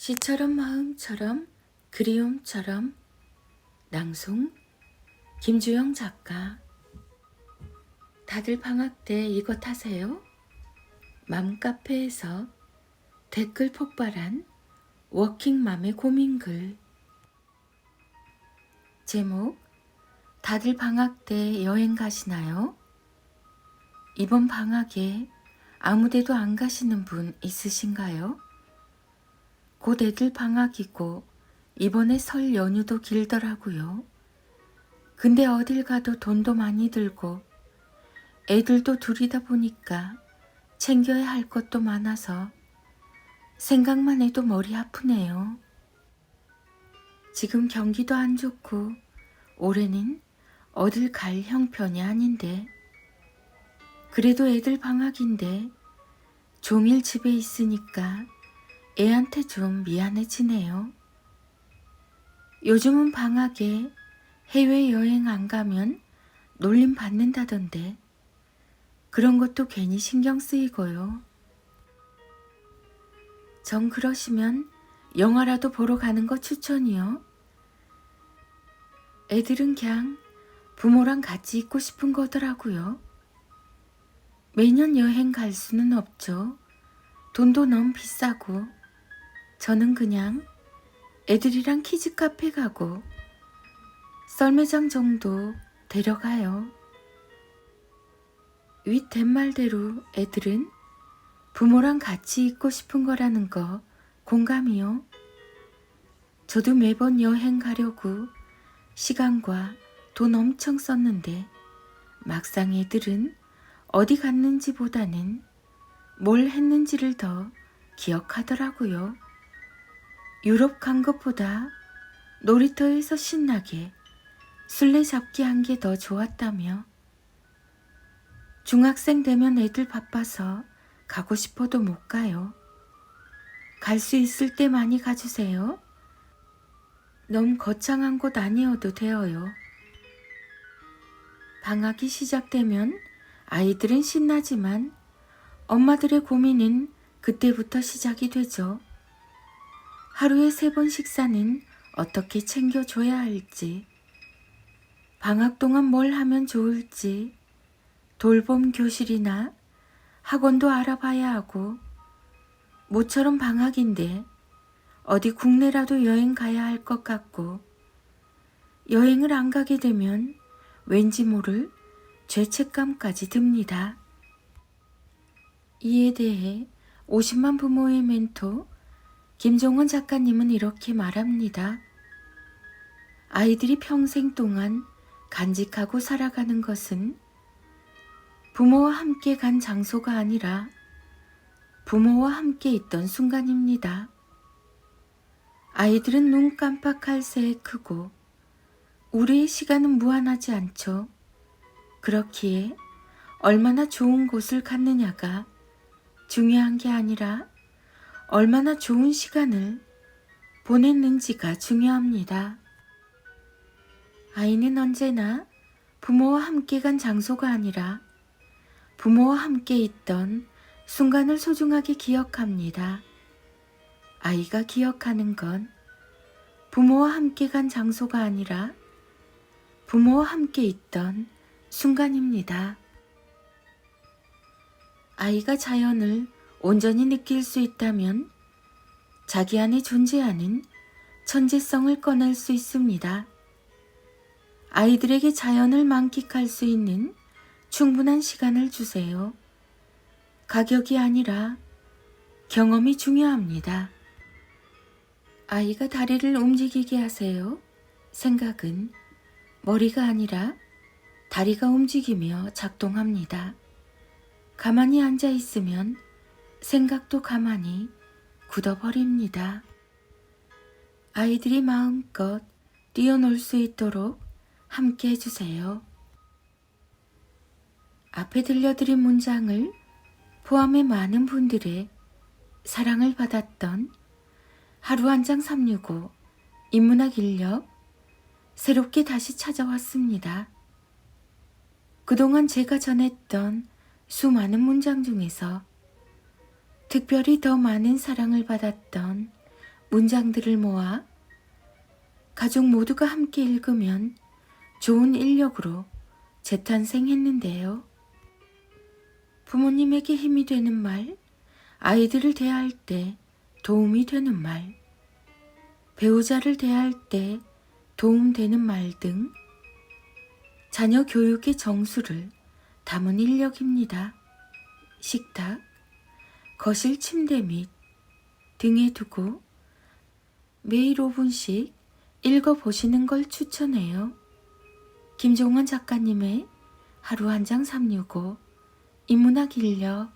시처럼 마음처럼 그리움처럼 낭송 김주영 작가 다들 방학 때 이것 하세요? 맘카페에서 댓글 폭발한 워킹맘의 고민글 제목 다들 방학 때 여행 가시나요? 이번 방학에 아무데도 안 가시는 분 있으신가요? 곧 애들 방학이고 이번에 설 연휴도 길더라고요. 근데 어딜 가도 돈도 많이 들고 애들도 둘이다 보니까 챙겨야 할 것도 많아서 생각만 해도 머리 아프네요. 지금 경기도 안 좋고 올해는 어딜 갈 형편이 아닌데 그래도 애들 방학인데 종일 집에 있으니까 애한테 좀 미안해지네요. 요즘은 방학에 해외여행 안 가면 놀림 받는다던데 그런 것도 괜히 신경 쓰이고요. 정 그러시면 영화라도 보러 가는 거 추천이요. 애들은 그냥 부모랑 같이 있고 싶은 거더라고요. 매년 여행 갈 수는 없죠. 돈도 너무 비싸고 저는 그냥 애들이랑 키즈 카페 가고 썰매장 정도 데려가요. 윗된 말대로 애들은 부모랑 같이 있고 싶은 거라는 거 공감이요. 저도 매번 여행 가려고 시간과 돈 엄청 썼는데 막상 애들은 어디 갔는지보다는 뭘 했는지를 더 기억하더라고요. 유럽 간 것보다 놀이터에서 신나게 술래잡기 한 게 더 좋았다며. 중학생 되면 애들 바빠서 가고 싶어도 못 가요. 갈 수 있을 때 많이 가주세요. 너무 거창한 곳 아니어도 되어요. 방학이 시작되면 아이들은 신나지만 엄마들의 고민은 그때부터 시작이 되죠. 하루에 세 번 식사는 어떻게 챙겨줘야 할지, 방학 동안 뭘 하면 좋을지, 돌봄 교실이나 학원도 알아봐야 하고, 모처럼 방학인데 어디 국내라도 여행 가야 할 것 같고, 여행을 안 가게 되면 왠지 모를 죄책감까지 듭니다. 이에 대해 50만 부모의 멘토 김종원 작가님은 이렇게 말합니다. 아이들이 평생 동안 간직하고 살아가는 것은 부모와 함께 간 장소가 아니라 부모와 함께 있던 순간입니다. 아이들은 눈 깜빡할 새에 크고 우리의 시간은 무한하지 않죠. 그렇기에 얼마나 좋은 곳을 갔느냐가 중요한 게 아니라 얼마나 좋은 시간을 보냈는지가 중요합니다. 아이는 언제나 부모와 함께 간 장소가 아니라 부모와 함께 있던 순간을 소중하게 기억합니다. 아이가 기억하는 건 부모와 함께 간 장소가 아니라 부모와 함께 있던 순간입니다. 아이가 자연을 온전히 느낄 수 있다면 자기 안에 존재하는 천재성을 꺼낼 수 있습니다. 아이들에게 자연을 만끽할 수 있는 충분한 시간을 주세요. 가격이 아니라 경험이 중요합니다. 아이가 다리를 움직이게 하세요. 생각은 머리가 아니라 다리가 움직이며 작동합니다. 가만히 앉아 있으면 생각도 가만히 굳어버립니다. 아이들이 마음껏 뛰어놀 수 있도록 함께 해주세요. 앞에 들려드린 문장을 포함해 많은 분들의 사랑을 받았던 하루 한 장 365 인문학 인력 새롭게 다시 찾아왔습니다. 그동안 제가 전했던 수많은 문장 중에서 특별히 더 많은 사랑을 받았던 문장들을 모아 가족 모두가 함께 읽으면 좋은 인력으로 재탄생했는데요. 부모님에게 힘이 되는 말, 아이들을 대할 때 도움이 되는 말, 배우자를 대할 때 도움되는 말 등 자녀 교육의 정수를 담은 인력입니다. 식탁, 거실 침대 및 등에 두고 매일 5분씩 읽어보시는 걸 추천해요. 김종원 작가님의 하루 한 장 365 인문학 인력